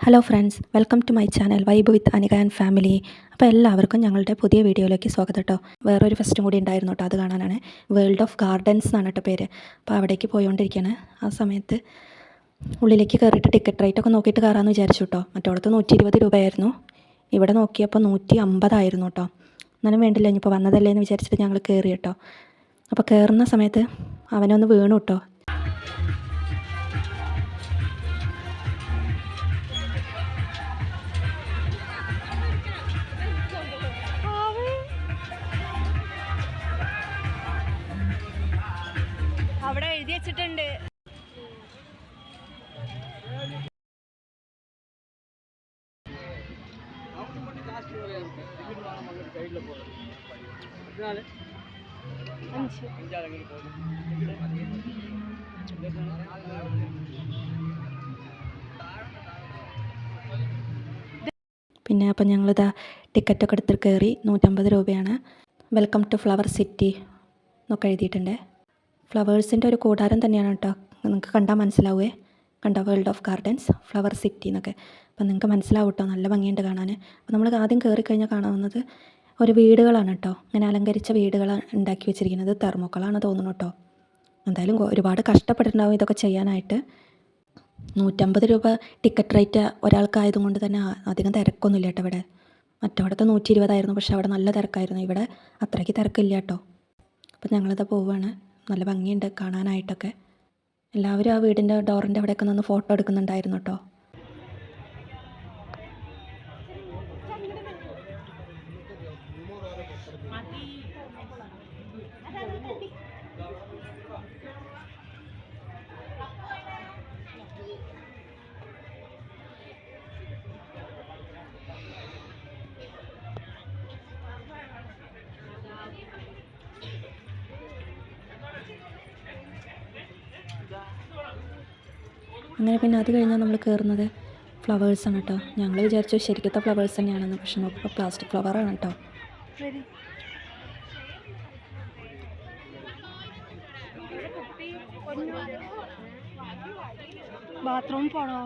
Hello friends welcome to my channel vibe with Anika and family അപ്പോൾ എല്ലാവർക്കും ഞങ്ങളുടെ പുതിയ വീഡിയോയിലേക്ക് സ്വാഗതം കേട്ടോ വേറൊരു ഫെസ്റ്റും കൂടി ഉണ്ടായിരുന്നു കേട്ടോ അത് കാണാനാണ്. വേൾഡ് ഓഫ് ഗാർഡൻസ് എന്നാണ് കേട്ടോ പേര്. അപ്പോൾ അവിടേക്ക് പോയോണ്ടിരിക്കുകയാണ് ആ സമയത്ത് ഉള്ളിലേക്ക് കയറിയിട്ട് ടിക്കറ്റ് റേറ്റ് ഒക്കെ നോക്കിയിട്ട് കയറാമെന്ന് വിചാരിച്ചു കേട്ടോ മറ്റോടത്ത് നൂറ്റി ഇരുപത് രൂപയായിരുന്നു. ഇവിടെ നോക്കിയപ്പോൾ നൂറ്റി അമ്പതായിരുന്നു കേട്ടോ എന്നാലും വേണ്ടില്ല ഇനിയിപ്പോൾ വന്നതല്ലേ എന്ന് വിചാരിച്ചിട്ട് ഞങ്ങൾ കയറി കേട്ടോ അപ്പോൾ കയറുന്ന സമയത്ത് അവനൊന്ന് വീണു കേട്ടോ അവിടെ എഴുതി വെച്ചിട്ടുണ്ട്. പിന്നെ അപ്പം ഞങ്ങളിതാ ടിക്കറ്റൊക്കെ എടുത്തിട്ട് കയറി നൂറ്റമ്പത് രൂപയാണ്. വെൽക്കം ടു ഫ്ലവർ സിറ്റി എന്നൊക്കെ എഴുതിയിട്ടുണ്ട്. ഫ്ലവേഴ്സിന്റെ ഒരു കൂടാരം തന്നെയാണ് കേട്ടോ. നിങ്ങൾക്ക് കണ്ടാൽ മനസ്സിലാവുമേ കണ്ടോ? World of gardens flower city എന്നൊക്കെ. അപ്പം നിങ്ങൾക്ക് മനസ്സിലാവും കേട്ടോ. നല്ല ഭംഗിയുണ്ട് കാണാൻ. അപ്പോൾ നമ്മൾ ആദ്യം കയറി കഴിഞ്ഞാൽ കാണാവുന്നത് ഒരു വീടുകളാണ് കേട്ടോ. ഇങ്ങനെ അലങ്കരിച്ച വീടുകളാണ് ഉണ്ടാക്കി വെച്ചിരിക്കുന്നത് തെർമോക്കളാണ് തോന്നുന്നു കേട്ടോ. എന്തായാലും ഒരുപാട് കഷ്ടപ്പെട്ടിട്ടുണ്ടാവും ഇതൊക്കെ ചെയ്യാനായിട്ട്. നൂറ്റമ്പത് രൂപ ടിക്കറ്റ് റേറ്റ് ഒരാൾക്കായതും കൊണ്ട് തന്നെ അധികം തിരക്കൊന്നുമില്ല കേട്ടോ ഇവിടെ. മറ്റവിടത്തെ നൂറ്റി ഇരുപതായിരുന്നു പക്ഷേ അവിടെ നല്ല തിരക്കായിരുന്നു. ഇവിടെ അത്രയ്ക്ക് തിരക്കില്ല കേട്ടോ. അപ്പം ഞങ്ങളിത് പോവുകയാണ് നല്ല ഭംഗിയുണ്ട് കാണാനായിട്ടൊക്കെ. എല്ലാവരും ആ വീടിന്റെ ഡോറിന്റെ അവിടെയൊക്കെ നിന്ന് ഫോട്ടോ എടുക്കുന്നുണ്ടായിരുന്നു കേട്ടോ. അങ്ങനെ പിന്നെ അത് കഴിഞ്ഞാൽ നമ്മൾ കയറുന്നത് ഫ്ലവേഴ്സാണ് കേട്ടോ ഞങ്ങൾ വിചാരിച്ചു ശരിക്കത്തെ ഫ്ലവേഴ്സ് തന്നെയാണെന്ന് പക്ഷെ നോക്കുമ്പോൾ പ്ലാസ്റ്റിക് ഫ്ലവറാണ് കേട്ടോ ബാത്റൂം പോണോ?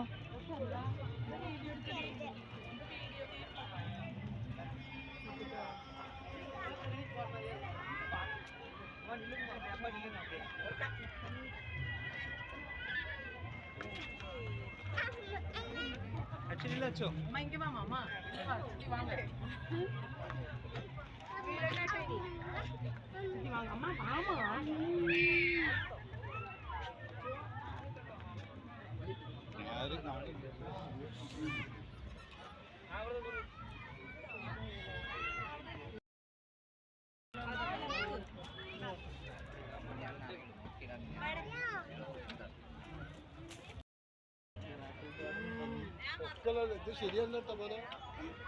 മക്കളല്ലേ ഇത് ശരിയല്ല കേട്ടോ പോലെ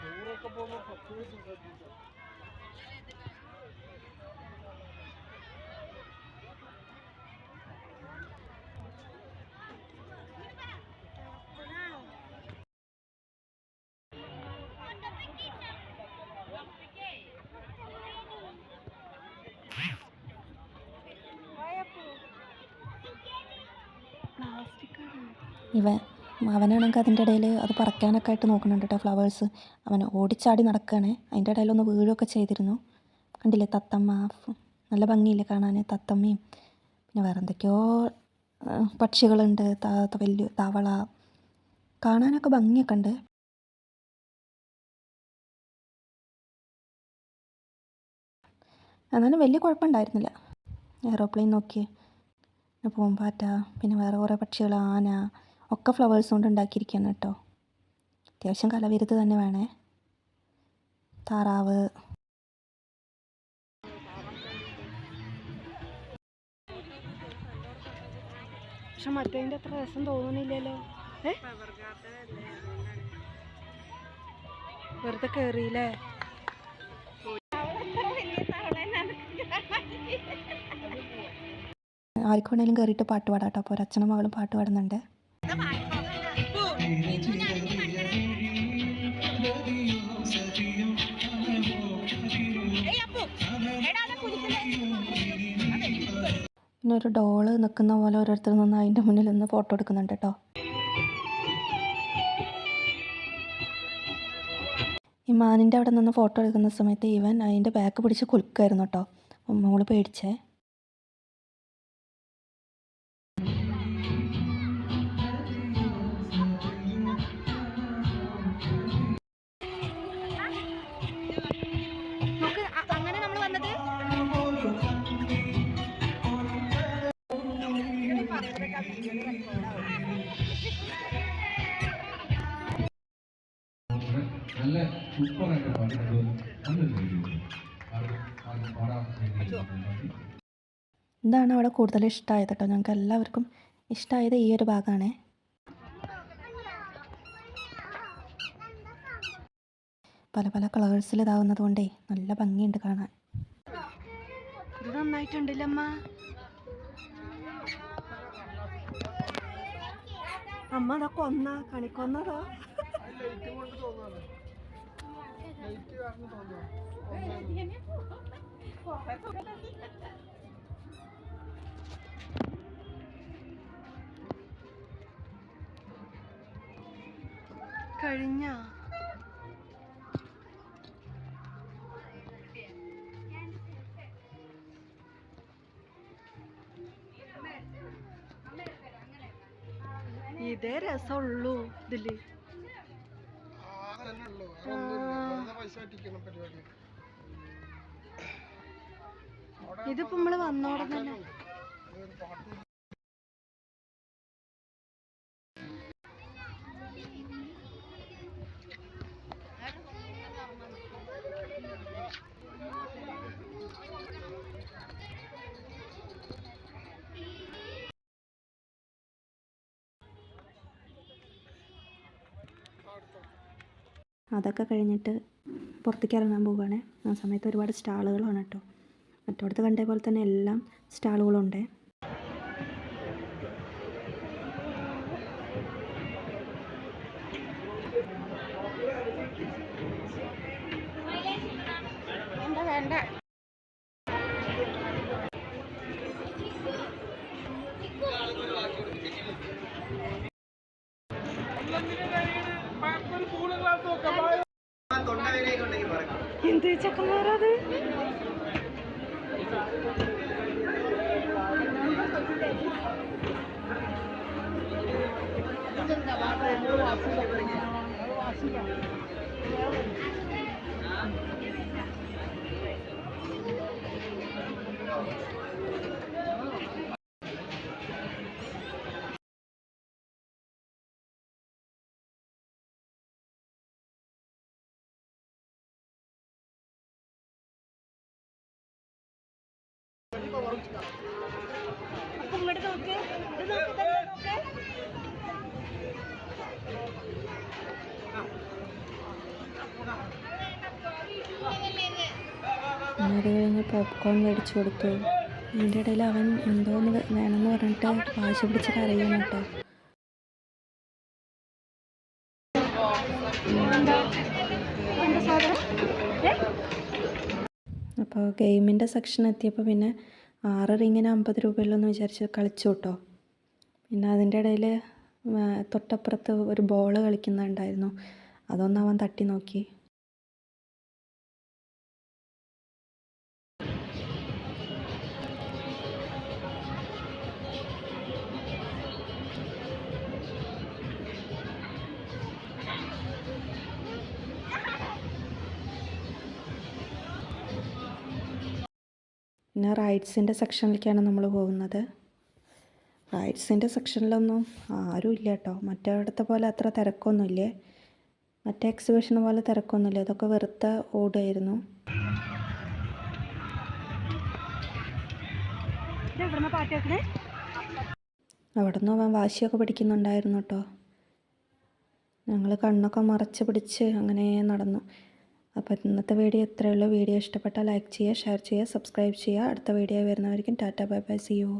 ടൂറൊക്കെ പോകുമ്പോൾ പത്ത് ദിവസം ശ്രദ്ധിക്കാം പ്ലാസ്റ്റിക് ഇവ അവനാണെങ്കിൽ അതിന്റെ ഇടയിൽ അത് പറിക്കാനൊക്കെ ആയിട്ട് നോക്കുന്നുണ്ട് കേട്ടോ ഫ്ലവേഴ്സ് അവൻ ഓടിച്ചാടി നടക്കുകയാണ്. അതിന്റെ ഇടയിൽ ഒന്ന് വീഴുകയൊക്കെ ചെയ്തിരുന്നു. കണ്ടില്ലേ തത്തമ്മ? നല്ല ഭംഗിയില്ലേ കാണാൻ തത്തമ്മയും. പിന്നെ വേറെ എന്തൊക്കെയോ പക്ഷികളുണ്ട്. വലിയ തവള. കാണാനൊക്കെ ഭംഗിയൊക്കെ ഉണ്ട്. എന്നാലും വലിയ കുഴപ്പമുണ്ടായിരുന്നില്ല. എയറോപ്ലെയിൻ നോക്കി പിന്നെ പൂമ്പാറ്റ. പിന്നെ വേറെ കുറേ പക്ഷികൾ ആന. ഒക്കെ ഫ്ലവേഴ്സ് കൊണ്ട് ഉണ്ടാക്കിയിരിക്കുകയാണ് കേട്ടോ. അത്യാവശ്യം കലവിരുത് തന്നെ വേണേ. താറാവ്. പക്ഷെ മറ്റേതിന്റെ അത്ര രസം തോന്നുന്നില്ലല്ലോ. ഏ? വെറുതെ കയറിയില്ലേ ആർക്ക് വേണേലും കയറിയിട്ട് പാട്ട് പാടാം കേട്ടോ. അപ്പോൾ ഒരു അച്ഛനും മകളും പാട്ട് പാടുന്നുണ്ട്. ഒരു ഡോൾ നിൽക്കുന്ന പോലെ ഓരോരുത്തർ നിന്ന് അതിന്റെ മുന്നിൽ നിന്ന് ഫോട്ടോ എടുക്കുന്നുണ്ട് കേട്ടോ. ഈ മാനിന്റെ അവിടെ നിന്ന് ഫോട്ടോ എടുക്കുന്ന സമയത്ത് ഇവൻ അതിന്റെ ബാക്ക് പിടിച്ച് കുലുക്കായിരുന്നു കേട്ടോ. മോൾ പേടിച്ചേ. നല്ല സൂപ്പറായിട്ട് പാടുന്നത് നല്ലൊരു പാടാൻ ഇതാണ് അവിടെ കൂടുതൽ ഇഷ്ടമായത് കേട്ടോ. ഞങ്ങൾക്ക് എല്ലാവർക്കും ഇഷ്ടമായത് ഈ ഒരു ഭാഗമാണ്. പല പല കളേഴ്സിൽ ഇതാവുന്നത് കൊണ്ടേ നല്ല ഭംഗിയുണ്ട് കാണാൻ. ഇത് അമ്മ? അതാ കൊന്ന കണി തോന്നുന്നു കഴിഞ്ഞ? ഇതേ രസമുള്ളൂ ഇതിൽ. ഇതിപ്പോ നമ്മൾ വന്നോടെ തന്നെ അതൊക്കെ കഴിഞ്ഞിട്ട് പുറത്തേക്ക് ഇറങ്ങാൻ പോവുകയാണ്. ആ സമയത്ത് ഒരുപാട് സ്റ്റാളുകളാണ് കേട്ടോ. മറ്റോടത്ത് കണ്ട പോലെ തന്നെ എല്ലാം സ്റ്റാളുകളും ഉണ്ട് വേണ്ട വേണ്ട എന്ത് ചെക്കന്മാരത് അപ്പൊ ഇങ്ങോട്ട് നോക്ക്. ഇത് നോക്ക് ഇതെല്ലാം നോക്ക്. അത് കഴിഞ്ഞ് പോപ്കോൺ മേടിച്ചു കൊടുത്തു. ഇതിന്റെ ഇടയിൽ അവൻ എന്തോന്ന് വേണമെന്ന് പറഞ്ഞിട്ട് വാശി പിടിച്ച് കരയാണ് കേട്ടോ? അപ്പോൾ ഗെയിമിന്റെ സെക്ഷൻ എത്തിയപ്പോൾ പിന്നെ ആറ് റിങ്ങിന് അമ്പത് രൂപയുള്ളൂ വിചാരിച്ച് കളിച്ചു കേട്ടോ പിന്നെ അതിന്റെ ഇടയിൽ തൊട്ടപ്പുറത്ത് ഒരു ബോൾ കളിക്കുന്നുണ്ടായിരുന്നു. അതൊന്ന് അവൻ തട്ടി നോക്കി. പിന്നെ റൈഡ്സിന്റെ സെക്ഷനിലേക്കാണ് നമ്മൾ പോകുന്നത്. റൈഡ്സിന്റെ സെക്ഷനിലൊന്നും ആരും ഇല്ല കേട്ടോ മറ്റേടത്തെ പോലെ അത്ര തിരക്കൊന്നുമില്ലേ? മറ്റേ എക്സിബിഷൻ പോലെ തിരക്കൊന്നുമില്ല? അതൊക്കെ വെറുതെ ഓടുമായിരുന്നു അവിടെ നിന്ന് അവൻ വാശിയൊക്കെ പിടിക്കുന്നുണ്ടായിരുന്നു കേട്ടോ ഞങ്ങൾ കണ്ണൊക്കെ മറച്ച് പിടിച്ച് അങ്ങനെ നടന്നു. അപ്പോൾ ഇന്നത്തെ വീഡിയോ ഇത്രയേ വീഡിയോ ഇഷ്ടപ്പെട്ടാൽ ലൈക്ക് ചെയ്യുക ഷെയർ ചെയ്യുക സബ്സ്ക്രൈബ് ചെയ്യുക. അടുത്ത video വരുന്നവരിക്കും tata bye bye. See you